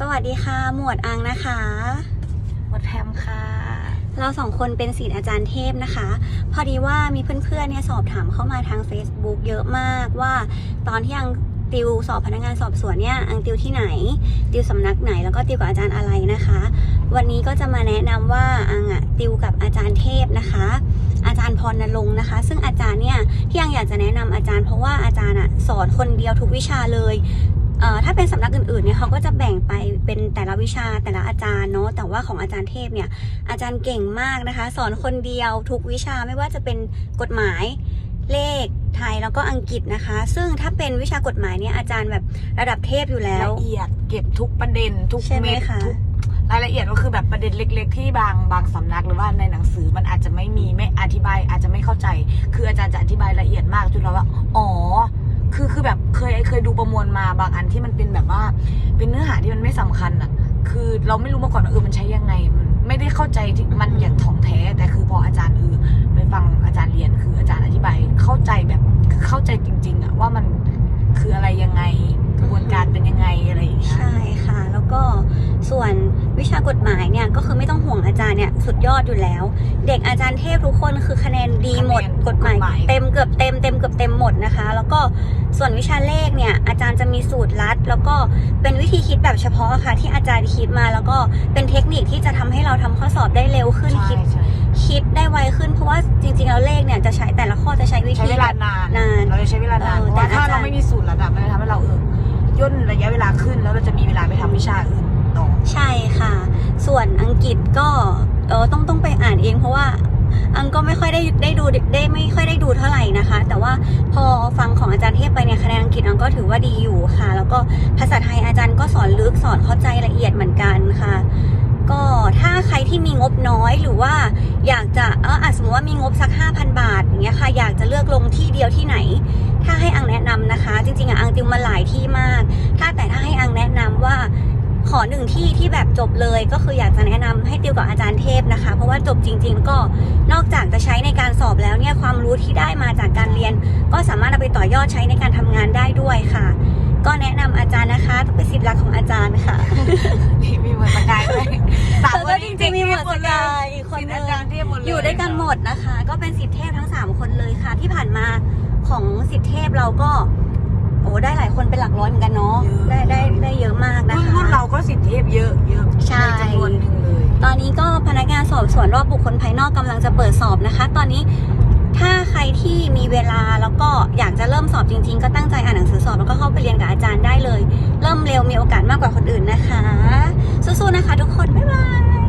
สวัสดีค่ะ หมวดอังนะคะ หมดแฮมค่ะ เราสองคนเป็นศิษย์อาจารย์เทพนะคะ พอดีว่ามีเพื่อนๆเนี่ยสอบถามเข้ามาทาง Facebook เยอะมากว่า ตอนที่อังติวสอบพนักงานสอบสวนเนี่ยอังติวที่ไหน ติวสำนักไหนแล้วก็ติวกับอาจารย์อะไรนะคะ วันนี้ก็จะมาแนะนำว่าอังอะติวกับอาจารย์เทพนะคะ อาจารย์พรณรงค์นะคะ ซึ่งอาจารย์เนี่ยที่อังอยากจะแนะนำอาจารย์ เพราะว่าอาจารย์อะสอนคนเดียวทุกวิชาเลยเอ่อถ้าเป็นสำนักอื่นๆ เนี่ยเขาก็จะแบ่งไปเป็นแต่ละวิชาแต่ละอาจารย์เนาะแต่ว่าของอาจารย์เทพเนี่ยอาจารย์เก่งมากนะคะ สอนคนเดียวทุกวิชาไม่ว่าจะเป็นกฎหมายเลขไทยแล้วก็อังกฤษนะคะ ซึ่งถ้าเป็นวิชากฎหมายเนี่ยอาจารย์แบบระดับเทพอยู่แล้วละเอียดเก็บทุกประเด็นทุกใช่ไหมเม็ดคะทุกรายละเอียดก็คือแบบประเด็นเล็ก ๆ ที่บางบางสำนักหรือว่าในหนังสือมันอาจจะไม่มีไม่อธิบายอาจจะไม่เข้าใจ คืออาจารย์จะอธิบายละเอียดมากจนเราว่าอ๋อ คือคือแบบเคยเคยดูประมวลมาบางอันที่มันเป็นแบบว่า เป็นเนื้อหาที่มันไม่สำคัญอะ คือเราไม่รู้มาก่อนว่าเออมันใช้ยังไงมันไม่ได้เข้าใจที่มันอย่างถ่องแท้ แต่คือพออาจารย์เออไปฟังอาจารย์เรียนคืออาจารย์อธิบายเข้าใจแบบคือเข้าใจจริง ๆอะว่ามันคืออะไรยังไงกระบวนการเป็นยังไงอะไรอย่างเงี้ยใช่ค่ะ แล้วก็ส่วนวิชากฎหมายเนี่ยก็คือไม่ต้องห่วงอาจารย์เนี่ยสุดยอดอยู่แล้ว เด็กอาจารย์เทพทุกคนคือคะแนนดีหมดคะแนนกฎหมายกฎหมาย เต็มเกือบเต็มเต็มเกือบเต็ม หมดนะคะ แล้วก็ส่วนวิชาเลขเนี่ยอาจารย์จะมีสูตรลัด แล้วก็เป็นวิธีคิดแบบเฉพาะค่ะ ที่อาจารย์คิดมาแล้วก็เป็นเทคนิคที่จะทำให้เราทำข้อสอบได้เร็วขึ้นใช่คิดใช่คิดได้ไวขึ้นเพราะว่าจริงๆแล้วเลขเนี่ยจะใช้แต่ละข้อจะใช้วิใช้ธีเวลานานนานเราจะใช้เวลานานเออเพราะว่าแต่ถ้าอาจารย์เราไม่มีสูตรระดับมันจะทำให้เราเออย่นระยะเวลาขึ้นแล้วเราจะมีเวลาไปทำวิชาอื่นต่อใช่ค่ะ ส่วนอังกฤษก็เออต้องต้องไปอ่านเองเพราะว่า อังก็ไม่ค่อยได้ได้ดูได้ไม่ค่อยได้ดูเท่าไหร่นะคะ แต่ว่าพอฟังของอาจารย์เทพไปเนี่ยคะแนนอังกฤษอังก็ถือว่าดีอยู่ค่ะ แล้วก็ภาษาไทยอาจารย์ก็สอนลึกสอนเข้าใจละเอียดเหมือนกันค่ะ ก็ถ้าใครที่มีงบน้อยหรือว่าอยากจะเอออาสมมติว่ามีงบสัก 5,000 บาทอย่างเงี้ยค่ะอยากจะเลือกลงที่เดียวที่ไหน ถ้าให้อังแนะนำนะคะ จริงๆอะอังติวมาหลายที่มาก ถ้าแต่ถ้าให้อังแนะนำว่าข อหนึ่งที่ที่แบบจบเลยก็คืออยากจะแนะนำให้ติวกับอาจารย์เทพนะคะ เพราะว่าจบจริง ๆ ก็นอกจากจะใช้ในการสอบแล้วเนี่ยความรู้ที่ได้มาจากการเรียน ก็สามารถเอาไปต่อยอดใช้ในการทำงานได้ด้วยค่ะ ก็แนะนำอาจารย์นะคะต้องเป็นสิทธิ์รักของอาจารย์ค่ะนี่มีเหมือนสกายด้วยสามแล้วคก็นจริงๆมีหมวดเทพสเลยกายอีกคนศิษย์นึอางจารย์เทพหมดเลยอยู่ด้วยกันหมดนะคะ ก็เป็นสิทธิเทพทั้ง 3 คนเลยค่ะ ที่ผ่านมาของสิทธิเทพเราก็โอ้ได้หลายคน เป็นหลักร้อยเหมือนกันเนาะได้ได้ได้เยอะมากนะรุ่นคะรุ่นเราก็สิทธิเทพเยอะเยอะใช่จำนวนหนึ่งเลย ตอนนี้ก็พนักงานสอบสวนรอบบุคคลภายนอกกำลังจะเปิดสอบนะคะ ตอนนี้ถ้าใครที่มีเวลาแล้วก็อยากจะเริ่มสอบจริง ๆ ก็ตั้งใจอ่านหนังสือสอบแล้วก็เข้าไปเรียนกับอาจารย์ได้เลย เริ่มเร็วมีโอกาสมากกว่าคนอื่นนะคะ สู้ๆนะคะ ทุกคนบ๊ายบาย